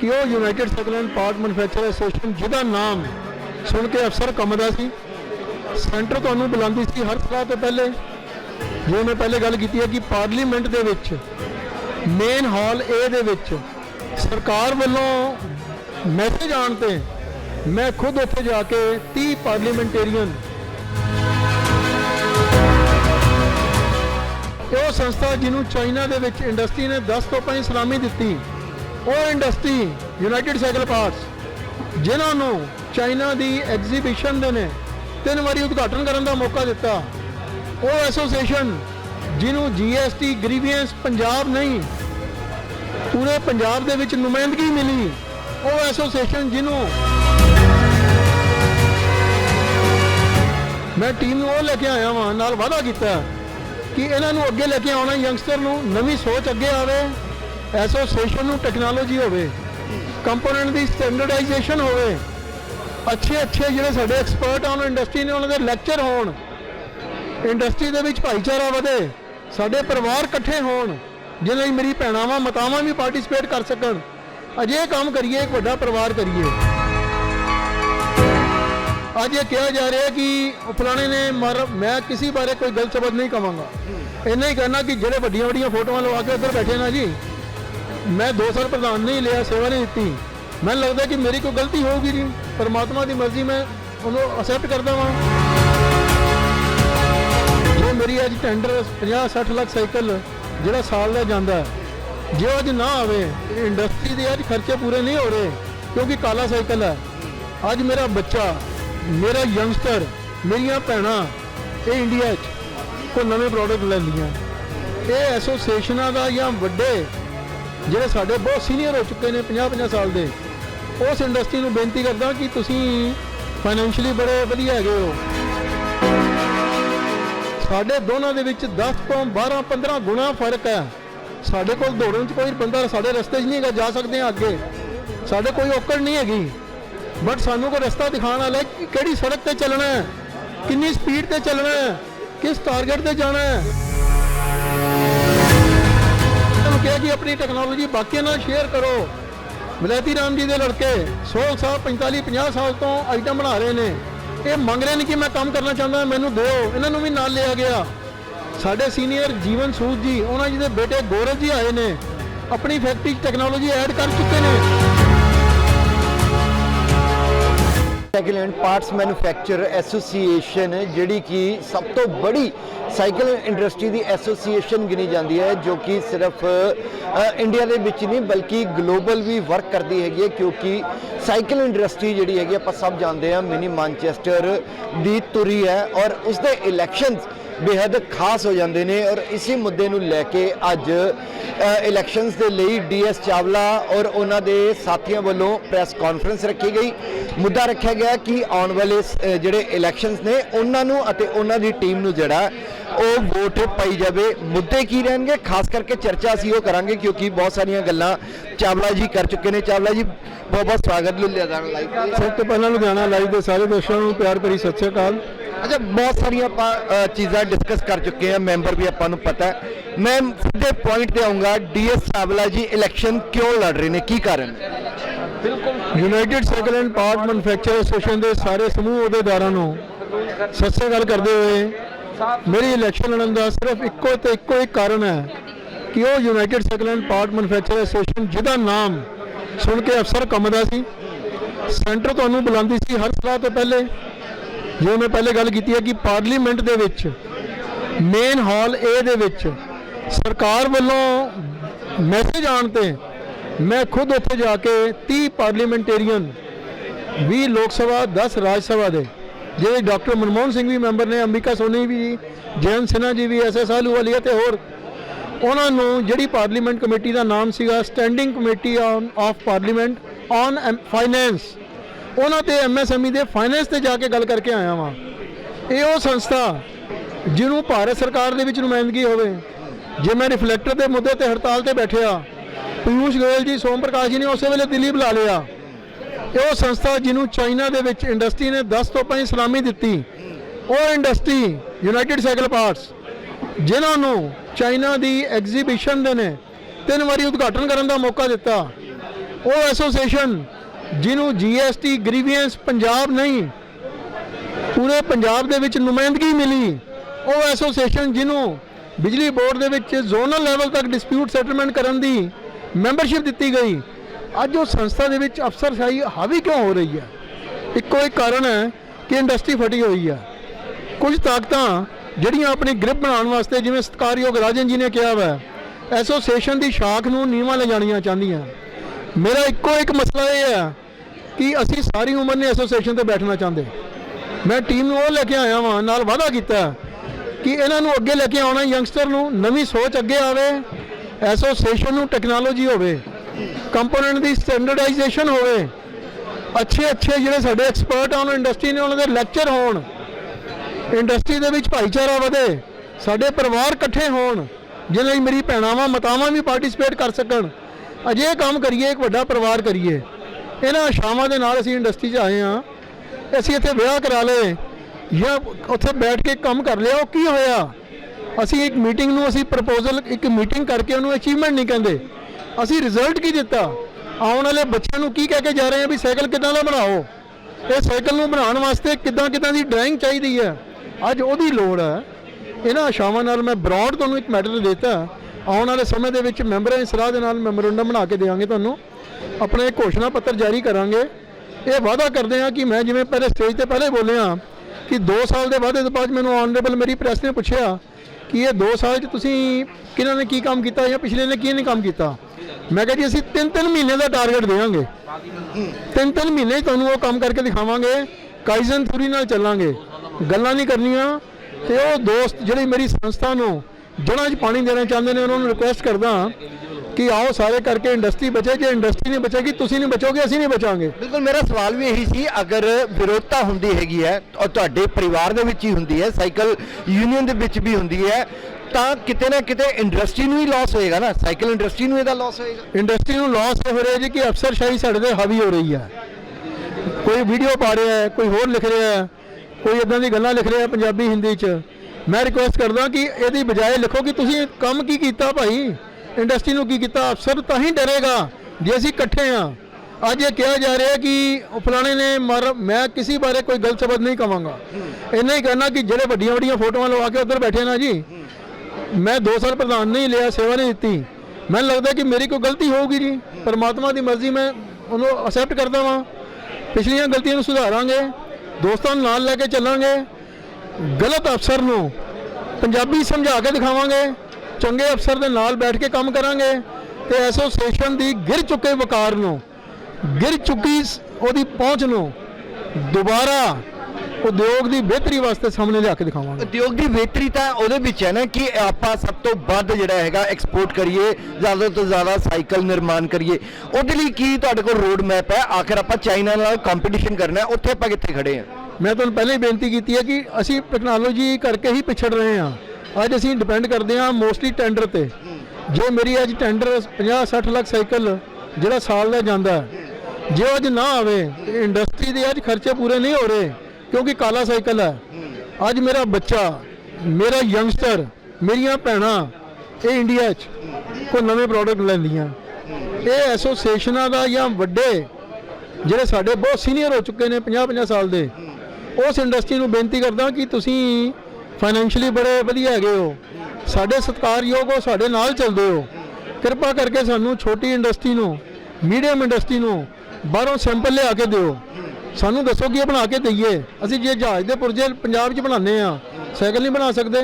ਕਿ ਉਹ united cycle part manufacture association ਜਿਹਦਾ ਨਾਮ ਸੁਣ ਕੇ ਅਫਸਰ ਕੰਮਦਾ ਸੀ। ਸੈਂਟਰ ਤੁਹਾਨੂੰ ਬੁਲਾਉਂਦੀ ਸੀ ਹਰ ਸਲਾਹ ਤੋਂ ਪਹਿਲੇ। ਜਿਵੇਂ ਮੈਂ ਪਹਿਲੇ ਗੱਲ ਕੀਤੀ ਹੈ ਕਿ ਪਾਰਲੀਮੈਂਟ ਦੇ ਵਿੱਚ ਮੇਨ ਹਾਲ ਏ ਦੇ ਵਿੱਚ ਸਰਕਾਰ ਵੱਲੋਂ ਮੈਸੇਜ ਆਉਣ ਤੇ ਮੈਂ ਖੁਦ ਉੱਥੇ ਜਾ ਕੇ 30 ਪਾਰਲੀਮੈਂਟੇਰੀਅਨ ਇਹ ਉਹ ਸੰਸਥਾ ਜਿਹਨੂੰ ਚਾਈਨਾ ਦੇ ਵਿੱਚ ਇੰਡਸਟਰੀ ਨੇ 10 ਤੋਂ 5 ਸਲਾਮੀ ਦਿੱਤੀ। ਉਹ ਇੰਡਸਟਰੀ ਯੂਨਾਈਟਿਡ ਸਾਈਕਲ ਪਾਰਟਸ ਜਿਨ੍ਹਾਂ ਨੂੰ ਚਾਈਨਾ ਦੀ ਐਗਜ਼ੀਬਿਸ਼ਨ ਦੇ ਨੇ, ਤਿੰਨ ਵਾਰੀ ਉਦਘਾਟਨ ਕਰਨ ਦਾ ਮੌਕਾ ਦਿੱਤਾ। ਉਹ ਐਸੋਸੀਏਸ਼ਨ ਜਿਹਨੂੰ ਜੀਐਸਟੀ ਗ੍ਰੀਵੀਅੰਸ ਪੰਜਾਬ ਨਹੀਂ, ਪੂਰੇ ਪੰਜਾਬ ਦੇ ਵਿੱਚ ਨੁਮਾਇੰਦਗੀ ਮਿਲੀ। ਉਹ ਐਸੋਸੀਏਸ਼ਨ ਜਿਹਨੂੰ ਮੈਂ ਟੀਮ ਨੂੰ ਉਹ ਲੈ ਕੇ ਆਇਆ ਵਾਂ, ਨਾਲ ਵਾਅਦਾ ਕੀਤਾ ਕਿ ਇਹਨਾਂ ਨੂੰ ਅੱਗੇ ਲੈ ਕੇ ਆਉਣਾ ਯੰਗਸਟਰ ਨੂੰ ਨਵੀਂ ਸੋਚ ਅੱਗੇ ਆਵੇ। ਐਸੋਸੀਏਸ਼ਨ ਨੂੰ ਟੈਕਨੋਲੋਜੀ ਹੋਵੇ ਕੰਪੋਨੈਂਟ ਦੀ ਸਟੈਂਡਰਡਾਈਜੇਸ਼ਨ ਹੋਵੇ, ਅੱਛੇ ਅੱਛੇ ਜਿਹੜੇ ਸਾਡੇ ਐਕਸਪਰਟ ਆ, ਉਹਨਾਂ ਇੰਡਸਟਰੀ ਨੇ ਉਹਨਾਂ ਦੇ ਲੈਕਚਰ ਹੋਣ ਇੰਡਸਟਰੀ ਦੇ ਵਿੱਚ ਭਾਈਚਾਰਾ ਵਧੇ, ਸਾਡੇ ਪਰਿਵਾਰ ਇਕੱਠੇ ਹੋਣ, ਜਿਹਦੇ ਲਈ ਮੇਰੀ ਭੈਣਾਂ ਵਾਂ ਮਾਤਾਵਾਂ ਵੀ ਪਾਰਟਿਸਿਪੇਟ ਕਰ ਸਕਣ ਅਜੇ ਕੰਮ ਕਰੀਏ, ਇੱਕ ਵੱਡਾ ਪਰਿਵਾਰ ਕਰੀਏ। ਅੱਜ ਇਹ ਕਿਹਾ ਜਾ ਰਿਹਾ ਕਿ ਉਹ ਫਲਾਣੇ ਨੇ ਮਰ, ਮੈਂ ਕਿਸੇ ਬਾਰੇ ਕੋਈ ਗਲਤ ਸ਼ਬਦ ਨਹੀਂ ਕਹਾਂਗਾ ਇੰਨਾ ਹੀ ਕਹਿਣਾ ਕਿ ਜਿਹੜੇ ਵੱਡੀਆਂ ਵੱਡੀਆਂ ਫੋਟੋਆਂ ਲਵਾ ਕੇ ਉੱਧਰ ਬੈਠੇ ਨਾ ਜੀ ਮੈਂ 2 ਸਾਲ ਪ੍ਰਧਾਨ ਨਹੀਂ ਲਿਆ, ਸੇਵਾ ਨਹੀਂ ਦਿੱਤੀ। ਮੈਨੂੰ ਲੱਗਦਾ ਕਿ ਮੇਰੀ ਕੋਈ ਗਲਤੀ ਹੋਊਗੀ ਨਹੀਂ ਪਰਮਾਤਮਾ ਦੀ ਮਰਜ਼ੀ ਮੈਂ ਉਹਨੂੰ ਅਸੈਪਟ ਕਰਦਾ ਵਾਂ। ਜੋ ਮੇਰੀ ਅੱਜ ਟੈਂਡਰ 50 60 ਲੱਖ ਸਾਈਕਲ ਜਿਹੜਾ ਸਾਲ ਦਾ ਜਾਂਦਾ ਜੇ ਉਹ ਅੱਜ ਨਾ ਆਵੇ ਇੰਡਸਟਰੀ ਦੇ ਅੱਜ ਖਰਚੇ ਪੂਰੇ ਨਹੀਂ ਹੋ ਰਹੇ, ਕਿਉਂਕਿ ਕਾਲਾ ਸਾਈਕਲ ਹੈ। ਅੱਜ ਮੇਰਾ ਬੱਚਾ, ਮੇਰਾ ਯੰਗਸਟਰ ਮੇਰੀਆਂ ਭੈਣਾਂ, ਇਹ ਇੰਡੀਆ 'ਚ ਕੋਈ ਨਵੇਂ ਪ੍ਰੋਡਕਟ ਲੈ ਲੀਆਂ ਇਹ ਐਸੋਸੀਏਸ਼ਨਾਂ ਦਾ ਜਾਂ ਵੱਡੇ ਜਿਹੜੇ ਸਾਡੇ ਬਹੁਤ ਸੀਨੀਅਰ ਹੋ ਚੁੱਕੇ ਨੇ 50 50 ਸਾਲ ਦੇ, ਉਸ ਇੰਡਸਟਰੀ ਨੂੰ ਬੇਨਤੀ ਕਰਦਾ ਕਿ ਤੁਸੀਂ ਫਾਈਨੈਂਸ਼ੀਅਲੀ ਬੜੇ ਵਧੀਆ ਹੈਗੇ ਹੋ। ਸਾਡੇ ਦੋਨਾਂ ਦੇ ਵਿੱਚ 10 ਤੋਂ 12 15 ਗੁਣਾ ਫ਼ਰਕ ਹੈ। ਸਾਡੇ ਕੋਲ ਦੌੜਨ 'ਚ ਕੋਈ ਬੰਦਾ ਸਾਡੇ ਰਸਤੇ 'ਚ ਨਹੀਂ ਹੈਗਾ, ਜਾ ਸਕਦੇ ਹਾਂ ਅੱਗੇ। ਸਾਡੇ ਕੋਈ ਔਕੜ ਨਹੀਂ ਹੈਗੀ। ਬਟ ਸਾਨੂੰ ਕੋਈ ਰਸਤਾ ਦਿਖਾਉਣ ਵਾਲਾ ਕਿ ਕਿਹੜੀ ਸੜਕ ਤੇ ਚੱਲਣਾ ਹੈ, ਕਿੰਨੀ ਸਪੀਡ ਤੇ ਚੱਲਣਾ ਹੈ, ਕਿਸ ਟਾਰਗੇਟ ਤੇ ਜਾਣਾ ਹੈ। ਕਿਹਾ ਕਿ ਆਪਣੀ ਟੈਕਨੋਲੋਜੀ ਬਾਕੀਆਂ ਨਾਲ ਸ਼ੇਅਰ ਕਰੋ। ਵਿਲਾਇਤੀ ਰਾਮ ਜੀ ਦੇ ਲੜਕੇ 100 ਸਾਲ 45 50 ਸਾਲ ਤੋਂ ਆਈਟਮ ਬਣਾ ਰਹੇ ਨੇ। ਇਹ ਮੰਗ ਰਹੇ ਨੇ ਕਿ ਮੈਂ ਕੰਮ ਕਰਨਾ ਚਾਹੁੰਦਾ, ਮੈਨੂੰ ਦਿਓ, ਇਹਨਾਂ ਨੂੰ ਵੀ ਨਾਲ ਲਿਆ ਗਿਆ। ਸਾਡੇ ਸੀਨੀਅਰ ਜੀਵਨ ਸੂਦ ਜੀ, ਉਹਨਾਂ ਜੀ ਦੇ ਬੇਟੇ ਗੋਰਜ ਜੀ ਆਏ ਨੇ। ਆਪਣੀ ਫੈਕਟਰੀ 'ਚ ਟੈਕਨੋਲੋਜੀ ਐਡ ਕਰ ਚੁੱਕੇ ਨੇ। Cycle and parts manufacture association ਜਿਹੜੀ ਕਿ ਸਭ ਤੋਂ ਬੜੀ ਸਾਈਕਲ ਇੰਡਸਟਰੀ ਦੀ ਐਸੋਸੀਏਸ਼ਨ ਗਿਣੀ ਜਾਂਦੀ ਹੈ, ਜੋ ਕਿ ਸਿਰਫ ਇੰਡੀਆ ਦੇ ਵਿੱਚ ਨਹੀਂ, ਬਲਕਿ ਗਲੋਬਲ ਵੀ ਵਰਕ ਕਰਦੀ ਹੈਗੀ ਹੈ, ਕਿਉਂਕਿ ਸਾਈਕਲ ਇੰਡਸਟਰੀ ਜਿਹੜੀ ਹੈਗੀ ਆਪਾਂ ਸਭ ਜਾਣਦੇ ਹਾਂ ਮਿਨੀ ਮਾਂਚੈਸਟਰ ਦੀ ਤੁਰੀ ਹੈ ਔਰ ਉਸ ਦੇ ਇਲੈਕਸ਼ਨਸ ਬੇहद ਖਾਸ ਹੋ ਜਾਂਦੇ ਨੇ ਔਰ ਇਸੇ ਮੁੱਦੇ ਨੂੰ ਲੈ ਕੇ ਅੱਜ ਇਲੈਕਸ਼ਨਸ ਦੇ ਲਈ ਡੀਐਸ ਚਾਵਲਾ ਔਰ ਉਹਨਾਂ ਦੇ ਸਾਥੀਆਂ ਵੱਲੋਂ ਪ੍ਰੈਸ ਕਾਨਫਰੰਸ ਰੱਖੀ ਗਈ। ਮੁੱਦਾ ਰੱਖਿਆ ਗਿਆ ਕਿ ਆਉਣ ਵਾਲੇ ਜਿਹੜੇ ਇਲੈਕਸ਼ਨਸ ਨੇ, ਉਹਨਾਂ ਨੂੰ ਅਤੇ ਉਹਨਾਂ ਦੀ ਟੀਮ ਨੂੰ ਜਿਹੜਾ ਉਹ ਵੋਟ ਪਾਈ ਜਾਵੇ। ਮੁੱਦੇ ਕੀ ਰਹਿਣਗੇ? ਖਾਸ ਕਰਕੇ ਚਰਚਾ ਅਸੀਂ ਉਹ ਕਰਾਂਗੇ ਕਿਉਂਕਿ ਬਹੁਤ ਸਾਰੀਆਂ ਗੱਲਾਂ ਚਾਵਲਾ ਜੀ ਕਰ ਚੁੱਕੇ ਨੇ। ਚਾਵਲਾ ਜੀ ਬਹੁਤ ਬਹੁਤ ਸਵਾਗਤ ਲੁਧਿਆਣਾ ਲਾਈਵ ਸਭ ਤੋਂ ਪਹਿਲਾਂ ਲੁਧਿਆਣਾ ਲਾਈਵ ਦੇ ਸਾਰੇ ਦਰਸ਼ਕਾਂ ਨੂੰ ਪਿਆਰ ਭਰੀ ਸਤਿ ਸ਼੍ਰੀ ਅਕਾਲ। ਅੱਛਾ ਬਹੁਤ ਸਾਰੀਆਂ ਆਪਾਂ ਅ, ਚੀਜ਼ਾਂ ਡਿਸਕਸ ਕਰ ਚੁੱਕੇ ਹਾਂ ਮੈਂਬਰ ਵੀ ਆਪਾਂ ਨੂੰ ਪਤਾ ਹੈ। ਮੈਂ ਸਿੱਧੇ ਪੁਆਇੰਟ ਤੇ ਆਉਂਗਾ ਡੀਐਸ ਚਾਵਲਾ ਜੀ ਇਲੈਕਸ਼ਨ ਕਿਉਂ ਲੜ ਰਹੇ ਨੇ? ਕੀ ਕਾਰਨ? United cycle and part manufacturer association ਦੇ ਸਾਰੇ ਸਮੂਹ ਅਹੁਦੇਦਾਰਾਂ ਨੂੰ ਸਤਿ ਸ੍ਰੀ ਅਕਾਲ ਕਰਦੇ ਹੋਏ ਮੇਰੀ ਇਲੈਕਸ਼ਨ ਲੜਨ ਦਾ ਸਿਰਫ ਇੱਕੋ ਤੇ ਇੱਕੋ ਇੱਕ ਕਾਰਨ ਹੈ ਕਿ ਉਹ united cycle and part manufacturer association ਜਿਹਦਾ ਨਾਮ ਸੁਣ ਕੇ ਅਫਸਰ ਕੰਮਦਾ ਸੀ ਸੈਂਟਰ ਤੁਹਾਨੂੰ ਬੁਲਾਉਂਦੀ ਸੀ ਹਰ ਸਲਾਹ ਤੋਂ ਪਹਿਲੇ। ਜਿਵੇਂ ਮੈਂ ਪਹਿਲੇ ਗੱਲ ਕੀਤੀ ਹੈ ਕਿ ਪਾਰਲੀਮੈਂਟ ਦੇ ਵਿੱਚ ਮੇਨ ਹਾਲ ਏ ਦੇ ਵਿੱਚ ਸਰਕਾਰ ਵੱਲੋਂ ਮੈਸੇਜ ਆਉਣ ਤੇ ਮੈਂ ਖੁਦ ਉੱਥੇ ਜਾ ਕੇ 30 ਪਾਰਲੀਮੈਂਟੇਰੀਅਨ 20 ਲੋਕ ਸਭਾ 10 ਰਾਜ ਸਭਾ ਦੇ, ਜਿਹੜੇ ਡਾਕਟਰ ਮਨਮੋਹਨ ਸਿੰਘ ਵੀ ਮੈਂਬਰ ਨੇ, ਅੰਬਿਕਾ ਸੋਨੀ ਵੀ, ਜੈਨ ਸਿਨਹਾ ਜੀ ਵੀ, ਐਸ ਐਸ ਆਲੂਵਾਲੀਆ ਤੇ ਹੋਰ, ਉਹਨਾਂ ਨੂੰ ਜਿਹੜੀ ਪਾਰਲੀਮੈਂਟ ਕਮੇਟੀ ਦਾ ਨਾਮ ਸੀਗਾ standing committee on of parliament on finance ਉਹਨਾਂ ਤੇ ਐਮਐਸਐਮਈ ਦੇ ਫਾਈਨੈਂਸ ਤੇ ਜਾ ਕੇ ਗੱਲ ਕਰਕੇ ਆਇਆ ਵਾਂ। ਇਹ ਉਹ ਸੰਸਥਾ ਜਿਹਨੂੰ ਭਾਰਤ ਸਰਕਾਰ ਦੇ ਵਿੱਚ ਨੁਮਾਇੰਦਗੀ ਹੋਵੇ। ਜੇ ਮੈਂ ਰਿਫਲੈਕਟਰ ਦੇ ਮੁੱਦੇ ਤੇ ਹੜਤਾਲ ਤੇ ਬੈਠਿਆ, ਪਿਊਸ਼ ਗੋਇਲ ਜੀ, ਸੋਮ ਪ੍ਰਕਾਸ਼ ਜੀ ਨੇ ਉਸੇ ਵੇਲੇ ਦਿੱਲੀ ਬੁਲਾ ਲਿਆ। ਇਹ ਉਹ ਸੰਸਥਾ ਜਿਹਨੂੰ ਚਾਈਨਾ ਦੇ ਵਿੱਚ ਇੰਡਸਟਰੀ ਨੇ 10 ਤੋਂ 5 ਸਲਾਮੀ ਦਿੱਤੀ। ਉਹ ਇੰਡਸਟਰੀ ਯੂਨਾਈਟਿਡ ਸਾਈਕਲ ਪਾਰਟਸ ਜਿਨ੍ਹਾਂ ਨੂੰ ਚਾਈਨਾ ਦੀ ਐਗਜ਼ੀਬਿਸ਼ਨ ਦੇ ਨੇ ਤਿੰਨ ਵਾਰੀ ਉਦਘਾਟਨ ਕਰਨ ਦਾ ਮੌਕਾ ਦਿੱਤਾ। ਉਹ ਐਸੋਸੀਏਸ਼ਨ ਜਿਹਨੂੰ GST ਗ੍ਰੀਵੀਅੰਸ ਪੰਜਾਬ ਨਹੀਂ, ਪੂਰੇ ਪੰਜਾਬ ਦੇ ਵਿੱਚ ਨੁਮਾਇੰਦਗੀ ਮਿਲੀ। ਉਹ ਐਸੋਸੀਏਸ਼ਨ ਜਿਹਨੂੰ ਬਿਜਲੀ ਬੋਰਡ ਦੇ ਵਿੱਚ ਜ਼ੋਨਲ ਲੈਵਲ ਤੱਕ ਡਿਸਪਿਊਟ ਸੈਟਲਮੈਂਟ ਕਰਨ ਦੀ ਮੈਂਬਰਸ਼ਿਪ ਦਿੱਤੀ ਗਈ। ਅੱਜ ਉਹ ਸੰਸਥਾ ਦੇ ਵਿੱਚ ਅਫਸਰਸ਼ਾਹੀ ਹਾਵੀ ਕਿਉਂ ਹੋ ਰਹੀ ਹੈ? ਇੱਕੋ ਇੱਕ ਕਾਰਨ ਹੈ ਕਿ ਇੰਡਸਟਰੀ ਫਟੀ ਹੋਈ ਹੈ। ਕੁਝ ਤਾਕਤਾਂ ਜਿਹੜੀਆਂ ਆਪਣੀ ਗ੍ਰਿਪ ਬਣਾਉਣ ਵਾਸਤੇ ਜਿਵੇਂ ਸਤਕਾਰਯੋਗ ਰਾਜਨ ਜੀ ਨੇ ਕਿਹਾ ਵਾ ਐਸੋਸੀਏਸ਼ਨ ਦੀ ਸ਼ਾਖ ਨੂੰ ਨੀਵਾਂ ਲੈ ਜਾਣੀਆਂ ਚਾਹੁੰਦੀਆਂ। ਮੇਰਾ ਇੱਕੋ ਇੱਕ ਮਸਲਾ ਇਹ ਹੈ ਕਿ ਅਸੀਂ ਸਾਰੀ ਉਮਰ ਨੇ ਐਸੋਸੀਏਸ਼ਨ ਤੇ ਬੈਠਣਾ ਚਾਹੁੰਦੇ। ਮੈਂ ਟੀਮ ਨੂੰ ਉਹ ਲੈ ਕੇ ਆਇਆ ਵਾਂ, ਨਾਲ ਵਾਅਦਾ ਕੀਤਾ ਕਿ ਇਹਨਾਂ ਨੂੰ ਅੱਗੇ ਲੈ ਕੇ ਆਉਣਾ ਯੰਗਸਟਰ ਨੂੰ ਨਵੀਂ ਸੋਚ ਅੱਗੇ ਆਵੇ ਐਸੋਸੀਏਸ਼ਨ ਨੂੰ ਟੈਕਨੋਲੋਜੀ ਹੋਵੇ ਕੰਪੋਨੈਂਟ ਦੀ ਸਟੈਂਡਰਡਾਈਜੇਸ਼ਨ ਹੋਵੇ ਅੱਛੇ ਅੱਛੇ ਜਿਹੜੇ ਸਾਡੇ ਐਕਸਪਰਟ ਆ, ਉਹਨਾਂ ਇੰਡਸਟਰੀ ਨੇ ਉਹਨਾਂ ਦੇ ਲੈਕਚਰ ਹੋਣ ਇੰਡਸਟਰੀ ਦੇ ਵਿੱਚ ਭਾਈਚਾਰਾ ਵਧੇ, ਸਾਡੇ ਪਰਿਵਾਰ ਇਕੱਠੇ ਹੋਣ ਜਿਹਨਾਂ ਲਈ ਮੇਰੀ ਭੈਣਾਵਾਂ ਮਤਾਵਾਂ ਵੀ ਪਾਰਟਿਸਿਪੇਟ ਕਰ ਸਕਣ। ਅਜੇ ਕੰਮ ਕਰੀਏ, ਇੱਕ ਵੱਡਾ ਪਰਿਵਾਰ ਕਰੀਏ। ਇਹਨਾਂ ਆਸ਼ਾਵਾਂ ਦੇ ਨਾਲ ਅਸੀਂ ਇੰਡਸਟਰੀ 'ਚ ਆਏ ਹਾਂ। ਅਸੀਂ ਇੱਥੇ ਵਿਆਹ ਕਰਾ ਲਏ ਜਾਂ ਉੱਥੇ ਬੈਠ ਕੇ ਕੰਮ ਕਰ ਲਿਆ, ਉਹ ਕੀ ਹੋਇਆ? ਅਸੀਂ ਇੱਕ ਮੀਟਿੰਗ ਨੂੰ ਅਸੀਂ ਪ੍ਰਪੋਜ਼ਲ, ਇੱਕ ਮੀਟਿੰਗ ਕਰਕੇ ਉਹਨੂੰ ਅਚੀਵਮੈਂਟ ਨਹੀਂ ਕਹਿੰਦੇ। ਅਸੀਂ ਰਿਜ਼ਲਟ ਕੀ ਦਿੱਤਾ? ਆਉਣ ਵਾਲੇ ਬੱਚਿਆਂ ਨੂੰ ਕੀ ਕਹਿ ਕੇ ਜਾ ਰਹੇ ਹਾਂ ਵੀ ਸਾਈਕਲ ਕਿੱਦਾਂ ਦਾ ਬਣਾਓ? ਇਹ ਸਾਈਕਲ ਨੂੰ ਬਣਾਉਣ ਵਾਸਤੇ ਕਿੱਦਾਂ ਕਿੱਦਾਂ ਦੀ ਡਰਾਇੰਗ ਚਾਹੀਦੀ ਹੈ? ਅੱਜ ਉਹਦੀ ਲੋੜ ਹੈ। ਇਹਨਾਂ ਆਸ਼ਾਵਾਂ ਨਾਲ ਮੈਂ ਬ੍ਰੌਡ ਤੁਹਾਨੂੰ ਇੱਕ ਮੈਟਰ ਦਿੱਤਾ। ਆਉਣ ਵਾਲੇ ਸਮੇਂ ਦੇ ਵਿੱਚ ਮੈਂਬਰਾਂ ਦੀ ਸਲਾਹ ਦੇ ਨਾਲ ਮੈਮੋਰੰਡਮ ਬਣਾ ਕੇ ਦੇਵਾਂਗੇ ਤੁਹਾਨੂੰ। ਆਪਣੇ ਘੋਸ਼ਣਾ ਪੱਤਰ ਜਾਰੀ ਕਰਾਂਗੇ। ਇਹ ਵਾਅਦਾ ਕਰਦੇ ਹਾਂ ਕਿ ਮੈਂ ਜਿਵੇਂ ਪਹਿਲੇ ਸਟੇਜ ਤੇ ਪਹਿਲੇ ਬੋਲਿਆ ਕਿ 2 ਸਾਲ ਦੇ ਵਾਅਦੇ ਤੋਂ ਬਾਅਦ ਮੈਨੂੰ ਆਨਰੇਬਲ ਮੇਰੀ ਪ੍ਰੈਸ ਨੇ ਪੁੱਛਿਆ ਕਿ ਇਹ 2 ਸਾਲ 'ਚ ਤੁਸੀਂ ਕਿਹਨਾਂ ਨੇ ਕੀ ਕੰਮ ਕੀਤਾ ਜਾਂ ਪਿਛਲੇ ਨੇ ਕੀ ਨਹੀਂ ਕੰਮ ਕੀਤਾ। ਮੈਂ ਕਿਹਾ ਜੀ, ਅਸੀਂ 3-3 ਮਹੀਨੇ ਦਾ ਟਾਰਗੇਟ ਦੇਵਾਂਗੇ। ਤਿੰਨ ਤਿੰਨ ਮਹੀਨੇ 'ਚ ਤੁਹਾਨੂੰ ਉਹ ਕੰਮ ਕਰਕੇ ਦਿਖਾਵਾਂਗੇ। ਕਾਈਜ਼ਨ ਥਿਊਰੀ ਨਾਲ ਚੱਲਾਂਗੇ। ਗੱਲਾਂ ਨਹੀਂ ਕਰਨੀਆਂ। ਤੇ ਉਹ ਦੋਸਤ ਜਿਹੜੀ ਮੇਰੀ ਸੰਸਥਾ ਨੂੰ ਜੜ੍ਹਾਂ 'ਚ ਪਾਣੀ ਦੇਣਾ ਚਾਹੁੰਦੇ ਨੇ ਉਹਨਾਂ ਨੂੰ ਰਿਕੁਐਸਟ ਕਰਦਾ ਕਿ ਆਓ ਸਾਰੇ ਕਰਕੇ ਇੰਡਸਟਰੀ ਬਚੇ ਜੇ ਇੰਡਸਟਰੀ ਨਹੀਂ ਬਚੇਗੀ ਤੁਸੀਂ ਨਹੀਂ ਬਚੋਗੇ ਅਸੀਂ ਨਹੀਂ ਬਚਾਂਗੇ। ਬਿਲਕੁਲ ਮੇਰਾ ਸਵਾਲ ਵੀ ਇਹੀ ਸੀ ਅਗਰ ਵਿਰੋਧਤਾ ਹੁੰਦੀ ਹੈਗੀ ਹੈ ਔਰ ਤੁਹਾਡੇ ਪਰਿਵਾਰ ਦੇ ਵਿੱਚ ਹੀ ਹੁੰਦੀ ਹੈ ਸਾਈਕਲ ਯੂਨੀਅਨ ਦੇ ਵਿੱਚ ਵੀ ਹੁੰਦੀ ਹੈ ਤਾਂ ਕਿਤੇ ਨਾ ਕਿਤੇ ਇੰਡਸਟਰੀ ਨੂੰ ਹੀ ਲਾਸ ਹੋਏਗਾ ਨਾ ਸਾਈਕਲ ਇੰਡਸਟਰੀ ਨੂੰ ਇਹਦਾ ਲਾਸ ਹੋਏਗਾ। ਇੰਡਸਟਰੀ ਨੂੰ ਲਾਸ ਹੋ ਰਿਹਾ ਜੀ ਕਿ ਅਫਸਰਸ਼ਾਹੀ ਸਾਡੇ ਤੇ ਹਾਵੀ ਹੋ ਰਹੀ ਹੈ। ਕੋਈ ਵੀਡੀਓ ਪਾ ਰਿਹਾ ਹੈ ਕੋਈ ਹੋਰ ਲਿਖ ਰਿਹਾ ਹੈ ਕੋਈ ਇਦਾਂ ਦੀ ਗੱਲਾਂ ਲਿਖ ਰਿਹਾ ਪੰਜਾਬੀ ਹਿੰਦੀ ਚ। ਮੈਂ ਰਿਕੁਐਸਟ ਕਰਦਾ ਕਿ ਇਹਦੀ ਬਜਾਏ ਲਿਖੋ ਕਿ ਤੁਸੀਂ ਕੰਮ ਕੀ ਕੀਤਾ ਭਾਈ? ਇੰਡਸਟਰੀ ਨੂੰ ਕੀ ਕੀਤਾ? ਅਫਸਰ ਤਾਂ ਹੀ ਡਰੇਗਾ ਜੇ ਅਸੀਂ ਇਕੱਠੇ ਆ। ਅੱਜ ਇਹ ਕਿਹਾ ਜਾ ਰਿਹਾ ਕਿ ਫਲਾਣੇ ਨੇ ਮਰ, ਮੈਂ ਕਿਸੇ ਬਾਰੇ ਕੋਈ ਗਲਤ ਸ਼ਬਦ ਨਹੀਂ ਕਵਾਂਗਾ। ਇੰਨਾ ਹੀ ਕਹਿਣਾ ਕਿ ਜਿਹੜੇ ਵੱਡੀਆਂ ਵੱਡੀਆਂ ਫੋਟੋਆਂ ਲਵਾ ਕੇ ਉੱਧਰ ਬੈਠੇ ਨਾ ਜੀ, ਮੈਂ 2 ਸਾਲ ਪ੍ਰਧਾਨ ਨਹੀਂ ਲਿਆ, ਸੇਵਾ ਨਹੀਂ ਦਿੱਤੀ। ਮੈਨੂੰ ਲੱਗਦਾ ਕਿ ਮੇਰੀ ਕੋਈ ਗਲਤੀ ਹੋਊਗੀ ਜੀ। ਪਰਮਾਤਮਾ ਦੀ ਮਰਜ਼ੀ ਮੈਂ ਉਹਨੂੰ ਅਕਸੈਪਟ ਕਰਦਾ ਵਾਂ। ਪਿਛਲੀਆਂ ਗਲਤੀਆਂ ਨੂੰ ਸੁਧਾਰਾਂਗੇ, ਦੋਸਤਾਂ ਨੂੰ ਨਾਲ ਲੈ ਕੇ ਚੱਲਾਂਗੇ। ਗਲਤ ਅਫਸਰ ਨੂੰ ਪੰਜਾਬੀ ਸਮਝਾ ਕੇ ਦਿਖਾਵਾਂਗੇ, ਚੰਗੇ ਅਫਸਰ ਦੇ ਨਾਲ ਬੈਠ ਕੇ ਕੰਮ ਕਰਾਂਗੇ ਤੇ ਐਸੋਸੀਏਸ਼ਨ ਦੀ ਗਿਰ ਚੁੱਕੇ ਵਕਾਰ ਨੂੰ, ਗਿਰ ਚੁੱਕੀ ਉਹਦੀ ਪਹੁੰਚ ਨੂੰ ਦੁਬਾਰਾ ਉਦਯੋਗ ਦੀ ਬਿਹਤਰੀ ਵਾਸਤੇ ਸਾਹਮਣੇ ਲਿਆ ਕੇ ਦਿਖਾਵਾਂਗੇ। ਉਦਯੋਗ ਦੀ ਬਿਹਤਰੀ ਤਾਂ ਉਹਦੇ ਵਿੱਚ ਹੈ ਨਾ ਕਿ ਆਪਾਂ ਸਭ ਤੋਂ ਵੱਧ ਜਿਹੜਾ ਹੈਗਾ ਐਕਸਪੋਰਟ ਕਰੀਏ, ਜ਼ਿਆਦਾ ਤੋਂ ਜ਼ਿਆਦਾ ਸਾਈਕਲ ਨਿਰਮਾਣ ਕਰੀਏ। ਉਹਦੇ ਲਈ ਕੀ ਤੁਹਾਡੇ ਕੋਲ ਰੋਡ ਮੈਪ ਹੈ? ਆਖਰ ਆਪਾਂ ਚਾਈਨਾ ਨਾਲ ਕੰਪੀਟੀਸ਼ਨ ਕਰਨਾ ਹੈ, ਉੱਥੇ ਆਪਾਂ ਕਿੱਥੇ ਖੜੇ ਹਾਂ? ਮੈਂ ਤੁਹਾਨੂੰ ਪਹਿਲਾਂ ਹੀ ਬੇਨਤੀ ਕੀਤੀ ਹੈ ਕਿ ਅਸੀਂ ਟੈਕਨੋਲੋਜੀ ਕਰਕੇ ਹੀ ਪਿਛੜ ਰਹੇ ਹਾਂ। ਅੱਜ ਅਸੀਂ ਡਿਪੈਂਡ ਕਰਦੇ ਹਾਂ ਮੋਸਟਲੀ ਟੈਂਡਰ ਤੇ। ਜੋ ਮੇਰੀ ਅੱਜ ਟੈਂਡਰ 50 60 ਲੱਖ ਸਾਈਕਲ ਜਿਹੜਾ ਸਾਲ ਦਾ ਜਾਂਦਾ ਜੇ ਉਹ ਅੱਜ ਨਾ ਆਵੇ ਇੰਡਸਟਰੀ ਦੇ ਅੱਜ ਖਰਚੇ ਪੂਰੇ ਨਹੀਂ ਹੋ ਰਹੇ, ਕਿਉਂਕਿ ਕਾਲਾ ਸਾਈਕਲ ਹੈ। ਅੱਜ ਮੇਰਾ ਬੱਚਾ, ਮੇਰਾ ਯੰਗਸਟਰ ਮੇਰੀਆਂ ਭੈਣਾਂ, ਇਹ ਇੰਡੀਆ 'ਚ ਕੋਈ ਨਵੇਂ ਪ੍ਰੋਡਕਟ ਲੈਂਦੀਆਂ। ਇਹ ਐਸੋਸੀਏਸ਼ਨਾਂ ਦਾ ਜਾਂ ਵੱਡੇ ਜਿਹੜੇ ਸਾਡੇ ਬਹੁਤ ਸੀਨੀਅਰ ਹੋ ਚੁੱਕੇ ਨੇ 50 50 ਸਾਲ ਦੇ ਉਸ ਇੰਡਸਟਰੀ ਨੂੰ ਬੇਨਤੀ ਕਰਦਾ ਕਿ ਤੁਸੀਂ ਫਾਈਨੈਂਸ਼ੀਅਲੀ ਬੜੇ ਵਧੀਆ ਹੈਗੇ ਹੋ। ਸਾਡੇ ਸਤਿਕਾਰਯੋਗ ਹੋ, ਸਾਡੇ ਨਾਲ ਚੱਲਦੇ ਹੋ। ਕਿਰਪਾ ਕਰਕੇ ਸਾਨੂੰ ਛੋਟੀ ਇੰਡਸਟਰੀ ਨੂੰ ਮੀਡੀਅਮ ਇੰਡਸਟਰੀ ਨੂੰ ਬਾਹਰੋਂ ਸੈਂਪਲ ਲਿਆ ਕੇ ਦਿਓ। ਸਾਨੂੰ ਦੱਸੋ ਕਿ ਇਹ ਬਣਾ ਕੇ ਦਈਏ। ਅਸੀਂ ਜੇ ਜਹਾਜ਼ ਦੇ ਪੁਰਜੇ ਪੰਜਾਬ 'ਚ ਬਣਾਉਂਦੇ ਆ ਸਾਈਕਲ ਨਹੀਂ ਬਣਾ ਸਕਦੇ।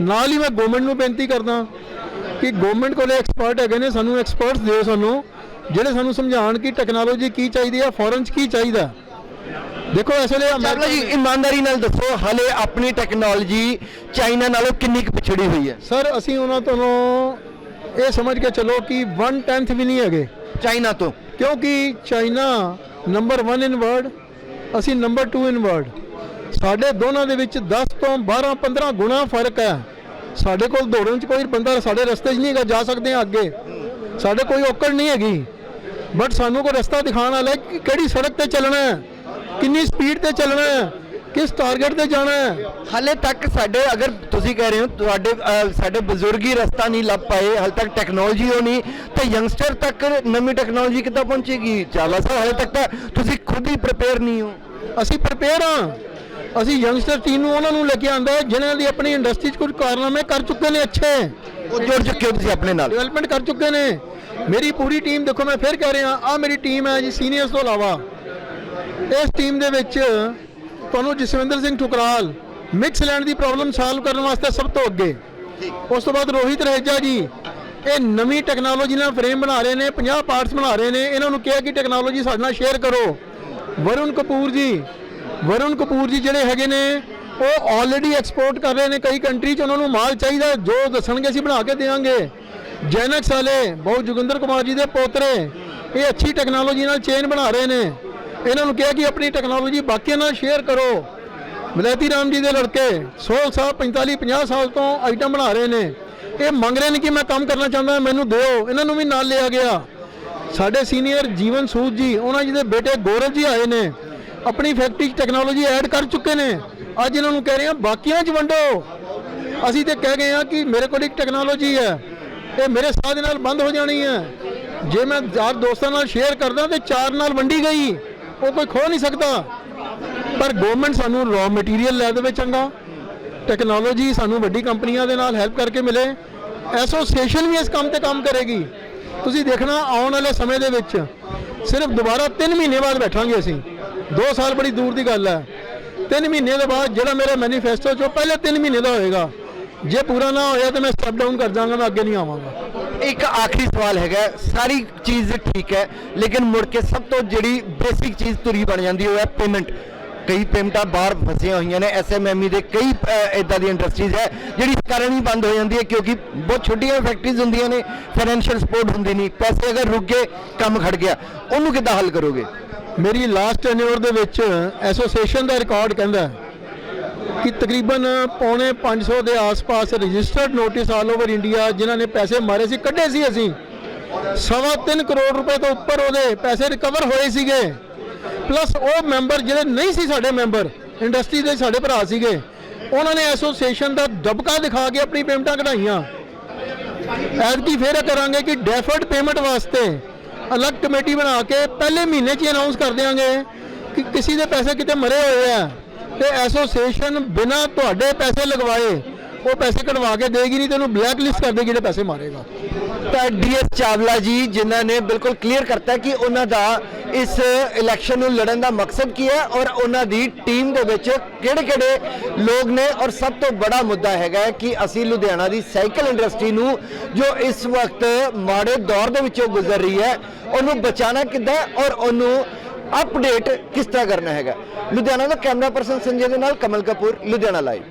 ਨਾਲ ਹੀ ਮੈਂ ਗਵਰਨਮੈਂਟ ਨੂੰ ਬੇਨਤੀ ਕਰਦਾ ਕਿ ਗਵਰਨਮੈਂਟ ਕੋਲੇ ਐਕਸਪਰਟ ਹੈਗੇ ਨੇ, ਸਾਨੂੰ ਐਕਸਪਰਟਸ ਦਿਓ ਸਾਨੂੰ, ਜਿਹੜੇ ਸਾਨੂੰ ਸਮਝਾਉਣ ਕਿ ਟੈਕਨੋਲੋਜੀ ਕੀ ਚਾਹੀਦੀ ਆ ਫੋਰਨ 'ਚ ਕੀ ਚਾਹੀਦਾ ਦੇਖੋ ਇਸ ਵੇਲੇ ਅਮਰੀਕਾ ਜੀ ਇਮਾਨਦਾਰੀ ਨਾਲ ਦੱਸੋ ਹਲੇ ਆਪਣੀ ਟੈਕਨੋਲੋਜੀ ਚਾਈਨਾ ਨਾਲੋਂ ਕਿੰਨੀ ਕੁ ਪਿਛੜੀ ਹੋਈ ਹੈ? ਸਰ ਅਸੀਂ ਉਹਨਾਂ ਤੋਂ ਇਹ ਸਮਝ ਕੇ ਚੱਲੋ ਕਿ 1/10 ਵੀ ਨਹੀਂ ਹੈਗੇ। ਚਾਈਨਾ ਤੋਂ? ਕਿਉਂਕਿ ਚਾਈਨਾ ਨੰਬਰ 1 ਇਨ ਵਰਲਡ ਅਸੀਂ ਨੰਬਰ 2 ਇਨ ਵਰਲਡ ਸਾਡੇ ਦੋਨਾਂ ਦੇ ਵਿੱਚ 10 ਤੋਂ 12 15 ਗੁਣਾ ਫ਼ਰਕ ਹੈ। ਸਾਡੇ ਕੋਲ ਦੌੜਨ 'ਚ ਕੋਈ ਬੰਦਾ ਸਾਡੇ ਰਸਤੇ 'ਚ ਨਹੀਂ ਹੈਗਾ ਜਾ ਸਕਦੇ ਹਾਂ ਅੱਗੇ। ਸਾਡੇ ਕੋਈ ਔਕੜ ਨਹੀਂ ਹੈਗੀ। ਬਟ ਸਾਨੂੰ ਕੋਈ ਰਸਤਾ ਦਿਖਾਉਣ ਵਾਲਾ ਕਿਹੜੀ ਸੜਕ ਤੇ ਚੱਲਣਾ ਹੈ। ਕਿੰਨੀ ਸਪੀਡ ਤੇ ਚੱਲਣਾ ਹੈ? ਕਿਸ ਟਾਰਗੇਟ ਤੇ ਜਾਣਾ ਹੈ? ਹਾਲੇ ਤੱਕ ਸਾਡੇ ਅਗਰ ਤੁਸੀਂ ਕਹਿ ਰਹੇ ਹੋ ਤੁਹਾਡੇ ਅਹ, ਸਾਡੇ ਬਜ਼ੁਰਗ ਹੀ ਰਸਤਾ ਨਹੀਂ ਲੱਭ ਪਾਏ ਹਾਲੇ ਤੱਕ ਟੈਕਨੋਲੋਜੀ ਉਹ ਨਹੀਂ ਤਾਂ ਯੰਗਸਟਰ ਤੱਕ ਨਵੀਂ ਟੈਕਨੋਲੋਜੀ ਕਿੱਦਾਂ ਪਹੁੰਚੇਗੀ? ਚਾਲਾ ਸਾਹਿਬ ਹਾਲੇ ਤੱਕ ਤਾਂ ਤੁਸੀਂ ਖੁਦ ਹੀ ਪ੍ਰਿਪੇਅਰ ਨਹੀਂ ਹੋ। ਅਸੀਂ ਪ੍ਰਪੇਅਰ ਹਾਂ। ਅਸੀਂ ਯੰਗਸਟਰ ਟੀਮ ਨੂੰ ਉਹਨਾਂ ਨੂੰ ਲੈ ਕੇ ਆਂਦਾ ਹੈ ਜਿਨ੍ਹਾਂ ਦੀ ਆਪਣੀ ਇੰਡਸਟਰੀ 'ਚ ਕੁਝ ਕਾਰਨਾਮੇ ਕਰ ਚੁੱਕੇ ਨੇ ਅੱਛੇ। ਉਹ ਜੁੜ ਚੁੱਕੇ ਹੋ ਤੁਸੀਂ ਆਪਣੇ ਨਾਲ। ਡਿਵੈਲਪਮੈਂਟ ਕਰ ਚੁੱਕੇ ਨੇ। ਮੇਰੀ ਪੂਰੀ ਟੀਮ ਦੇਖੋ ਮੈਂ ਫਿਰ ਕਹਿ ਰਿਹਾ ਆ ਮੇਰੀ ਟੀਮ ਹੈ ਜੀ ਸੀਨੀਅਰਸ ਤੋਂ ਇਲਾਵਾ। ਇਸ ਟੀਮ ਦੇ ਵਿੱਚ ਤੁਹਾਨੂੰ ਜਸਵਿੰਦਰ ਸਿੰਘ ਠੁਕਰਾਲ ਮਿਕਸ ਲੈਂਡ ਦੀ ਪ੍ਰੋਬਲਮ ਸਾਲਵ ਕਰਨ ਵਾਸਤੇ ਸਭ ਤੋਂ ਅੱਗੇ। ਉਸ ਤੋਂ ਬਾਅਦ ਰੋਹਿਤ ਰਹੇਜਾ ਜੀ ਇਹ ਨਵੀਂ ਟੈਕਨੋਲੋਜੀ ਨਾਲ ਫਰੇਮ ਬਣਾ ਰਹੇ ਨੇ 50 ਪਾਰਟਸ ਬਣਾ ਰਹੇ ਨੇ। ਇਹਨਾਂ ਨੂੰ ਕਿਹਾ ਕਿ ਟੈਕਨੋਲੋਜੀ ਸਾਡੇ ਨਾਲ ਸ਼ੇਅਰ ਕਰੋ। ਵਰੁਣ ਕਪੂਰ ਜੀ ਵਰੁਣ ਕਪੂਰ ਜੀ ਜਿਹੜੇ ਹੈਗੇ ਨੇ ਉਹ ਆਲਰੇਡੀ ਐਕਸਪੋਰਟ ਕਰ ਰਹੇ ਨੇ ਕਈ ਕੰਟਰੀ 'ਚ। ਉਹਨਾਂ ਨੂੰ ਮਾਲ ਚਾਹੀਦਾ ਜੋ ਦੱਸਣਗੇ ਅਸੀਂ ਬਣਾ ਕੇ ਦੇਵਾਂਗੇ। ਜੈਨਕਸ ਵਾਲੇ ਬਹੁ ਜੋਗਿੰਦਰ ਕੁਮਾਰ ਜੀ ਦੇ ਪੋਤਰੇ ਇਹ ਅੱਛੀ ਟੈਕਨੋਲੋਜੀ ਨਾਲ ਚੇਨ ਬਣਾ ਰਹੇ ਨੇ। ਇਹਨਾਂ ਨੂੰ ਕਿਹਾ ਕਿ ਆਪਣੀ ਟੈਕਨੋਲੋਜੀ ਬਾਕੀਆਂ ਨਾਲ ਸ਼ੇਅਰ ਕਰੋ। ਵਿਲਾਇਤੀ ਰਾਮ ਜੀ ਦੇ ਲੜਕੇ 16 ਸਾਲ 45 50 ਸਾਲ ਤੋਂ ਆਈਟਮ ਬਣਾ ਰਹੇ ਨੇ। ਇਹ ਮੰਗ ਰਹੇ ਨੇ ਕਿ ਮੈਂ ਕੰਮ ਕਰਨਾ ਚਾਹੁੰਦਾ, ਮੈਨੂੰ ਦਿਓ। ਇਹਨਾਂ ਨੂੰ ਵੀ ਨਾਲ ਲਿਆ ਗਿਆ। ਸਾਡੇ ਸੀਨੀਅਰ ਜੀਵਨ ਸੂਦ ਜੀ, ਉਹਨਾਂ ਜੀ ਦੇ ਬੇਟੇ ਗੌਰਵ ਜੀ ਆਏ ਨੇ। ਆਪਣੀ ਫੈਕਟਰੀ 'ਚ ਟੈਕਨੋਲੋਜੀ ਐਡ ਕਰ ਚੁੱਕੇ ਨੇ। ਅੱਜ ਇਹਨਾਂ ਨੂੰ ਕਹਿ ਰਹੇ ਹਾਂ, ਬਾਕੀਆਂ 'ਚ ਵੰਡੋ। ਅਸੀਂ ਤੇ ਕਹਿ ਗਏ ਹਾਂ ਕਿ ਮੇਰੇ ਕੋਲ ਇੱਕ ਟੈਕਨੋਲੋਜੀ ਹੈ। ਇਹ ਮੇਰੇ ਸਾਹ ਦੇ ਨਾਲ ਬੰਦ ਹੋ ਜਾਣੀ ਹੈ। ਜੇ ਮੈਂ ਯਾਰ ਦੋਸਤਾਂ ਨਾਲ ਸ਼ੇਅਰ ਕਰਦਾ ਤੇ ਚਾਰ ਨਾਲ ਵੰਡੀ ਗਈ। ਉਹ ਕੋਈ ਖੋ ਨਹੀਂ ਸਕਦਾ। ਪਰ ਗਵਰਨਮੈਂਟ ਸਾਨੂੰ ਰॉ ਮਟੀਰੀਅਲ ਲੈ ਦੇਵੇ ਚੰਗਾ। ਟੈਕਨੋਲੋਜੀ ਸਾਨੂੰ ਵੱਡੀ ਕੰਪਨੀਆਂ ਦੇ ਨਾਲ ਹੈਲਪ ਕਰਕੇ ਮਿਲੇ। ਐਸੋਸੀਏਸ਼ਨ ਵੀ ਇਸ ਕੰਮ ਤੇ ਕੰਮ ਕਰੇਗੀ। ਤੁਸੀਂ ਦੇਖਣਾ, ਆਉਣ ਵਾਲੇ ਸਮੇਂ ਦੇ ਵਿੱਚ ਸਿਰਫ ਦੁਬਾਰਾ 3 ਮਹੀਨੇ ਬਾਅਦ ਬੈਠਾਂਗੇ ਅਸੀਂ। 2 ਸਾਲ ਬੜੀ ਦੂਰ ਦੀ ਗੱਲ ਹੈ। 3 ਮਹੀਨੇ ਦੇ ਬਾਅਦ ਜਿਹੜਾ ਮੇਰਾ ਮੈਨੀਫੈਸਟੋ ਚੋਂ ਪਹਿਲੇ 3 ਮਹੀਨੇ ਦਾ ਹੋਏਗਾ। ਜੇ ਪੂਰਾ ਨਾ ਹੋਇਆ ਤਾਂ ਮੈਂ ਸਟੈਪ ਡਾਊਨ ਕਰ ਜਾਵਾਂਗਾ, ਮੈਂ ਅੱਗੇ ਨਹੀਂ ਆਵਾਂਗਾ। ਇੱਕ ਆਖਰੀ ਸਵਾਲ ਹੈਗਾ, ਸਾਰੀ ਚੀਜ਼ ਠੀਕ ਹੈ, ਲੇਕਿਨ ਮੁੜ ਕੇ ਸਭ ਤੋਂ ਜਿਹੜੀ ਬੇਸਿਕ ਚੀਜ਼ ਤੁਰੀ ਬਣ ਜਾਂਦੀ ਉਹ ਹੈ ਪੇਮੈਂਟ ਕਈ ਪੇਮੈਂਟਾਂ ਬਾਹਰ ਫਸੀਆਂ ਹੋਈਆਂ ਨੇ ਐਸਐਮਐਮਈ ਦੇ ਕਈ ਇਦਾਂ ਦੀ ਇੰਡਸਟਰੀਜ਼ ਹੈ, ਜਿਹੜੀ ਇਸ ਕਾਰਨ ਹੀ ਬੰਦ ਹੋ ਜਾਂਦੀ ਹੈ, ਕਿਉਂਕਿ ਬਹੁਤ ਛੋਟੀਆਂ ਫੈਕਟਰੀਜ਼ ਹੁੰਦੀਆਂ ਨੇ ਫਾਈਨੈਂਸ਼ੀਅਲ ਸਪੋਰਟ ਹੁੰਦੀ ਨਹੀਂ, ਪੈਸੇ ਅਗਰ ਰੁਕ ਗਏ, ਕੰਮ ਖੜ ਗਿਆ। ਉਹਨੂੰ ਕਿੱਦਾਂ ਹੱਲ ਕਰੋਗੇ? ਮੇਰੀ ਲਾਸਟ ਟੈਨਿਓਰ ਦੇ ਵਿੱਚ ਐਸੋਸੀਏਸ਼ਨ ਦਾ ਰਿਕਾਰਡ ਕਹਿੰਦਾ ਕਿ ਤਕਰੀਬਨ ਪੌਣੇ 500 ਦੇ ਆਸ-ਪਾਸ registered notice all over India ਜਿਨ੍ਹਾਂ ਨੇ ਪੈਸੇ ਮਾਰੇ ਸੀ, ਕੱਢੇ ਸੀ ਅਸੀਂ। ਸਵਾ ਤਿੰਨ ਕਰੋੜ ਰੁਪਏ ਤੋਂ ਉੱਪਰ ਉਹਦੇ ਪੈਸੇ ਰਿਕਵਰ ਹੋਏ ਸੀਗੇ। ਪਲੱਸ ਉਹ ਮੈਂਬਰ ਜਿਹੜੇ ਨਹੀਂ ਸੀ ਸਾਡੇ ਮੈਂਬਰ ਇੰਡਸਟਰੀ ਦੇ ਸਾਡੇ ਭਰਾ ਸੀਗੇ, ਉਹਨਾਂ ਨੇ ਐਸੋਸੀਏਸ਼ਨ ਦਾ ਦਬਕਾ ਦਿਖਾ ਕੇ ਆਪਣੀ ਪੇਮੈਂਟਾਂ ਕਢਾਈਆਂ। ਐਤਕੀ ਫੇਰ ਕਰਾਂਗੇ ਕਿ ਡੈਫਰਡ ਪੇਮੈਂਟ ਵਾਸਤੇ ਅਲੱਗ ਕਮੇਟੀ ਬਣਾ ਕੇ ਪਹਿਲੇ ਮਹੀਨੇ 'ਚ ਹੀ ਅਨਾਉਂਸ ਕਰ ਦਿਆਂਗੇ ਕਿ ਕਿਸੇ ਦੇ ਪੈਸੇ ਕਿਤੇ ਮਰੇ ਹੋਏ ਆ। ਤੇ ਐਸੋਸੀਏਸ਼ਨ ਬਿਨਾਂ ਤੁਹਾਡੇ ਪੈਸੇ ਲਗਵਾਏ, ਉਹ ਪੈਸੇ ਕਢਵਾ ਕੇ ਦੇਗੀ ਨਹੀਂ ਤੈਨੂੰ ਬਲੈਕ ਲਿਸਟ ਕਰ ਦੇਗੀ ਜਿਹੜੇ ਪੈਸੇ ਮਾਰੇਗਾ। ਤਾਂ ਡੀਐਸ ਚਾਵਲਾ ਜੀ, ਜਿਨ੍ਹਾਂ ਨੇ ਬਿਲਕੁਲ ਕਲੀਅਰ ਕਰਤਾ ਕਿ ਉਹਨਾਂ ਦਾ ਇਸ ਇਲੈਕਸ਼ਨ ਨੂੰ ਲੜਨ ਦਾ ਮਕਸਦ ਕੀ ਹੈ ਔਰ ਉਹਨਾਂ ਦੀ ਟੀਮ ਦੇ ਵਿੱਚ ਕਿਹੜੇ-ਕਿਹੜੇ ਲੋਕ ਨੇ ਔਰ ਸਭ ਤੋਂ ਬੜਾ ਮੁੱਦਾ ਹੈਗਾ ਹੈ ਕਿ ਅਸੀਂ ਲੁਧਿਆਣਾ ਦੀ ਸਾਈਕਲ ਇੰਡਸਟਰੀ ਨੂੰ ਜੋ ਇਸ ਵਕਤ ਮਾੜੇ ਦੌਰ ਦੇ ਵਿੱਚੋਂ ਗੁਜ਼ਰ ਰਹੀ ਹੈ, ਉਹਨੂੰ ਬਚਾਉਣਾ ਕਿੱਦਾਂ ਹੈ ਔਰ ਉਹਨੂੰ ਅਪਡੇਟ ਕਿਸ ਤਰ੍ਹਾਂ ਕਰਨਾ ਹੈਗਾ? ਲੁਧਿਆਣਾ ਦਾ ਕੈਮਰਾ ਪਰਸਨ ਸੰਜੇ ਦੇ ਨਾਲ ਕਮਲ ਕਪੂਰ, ਲੁਧਿਆਣਾ ਲਾਈਵ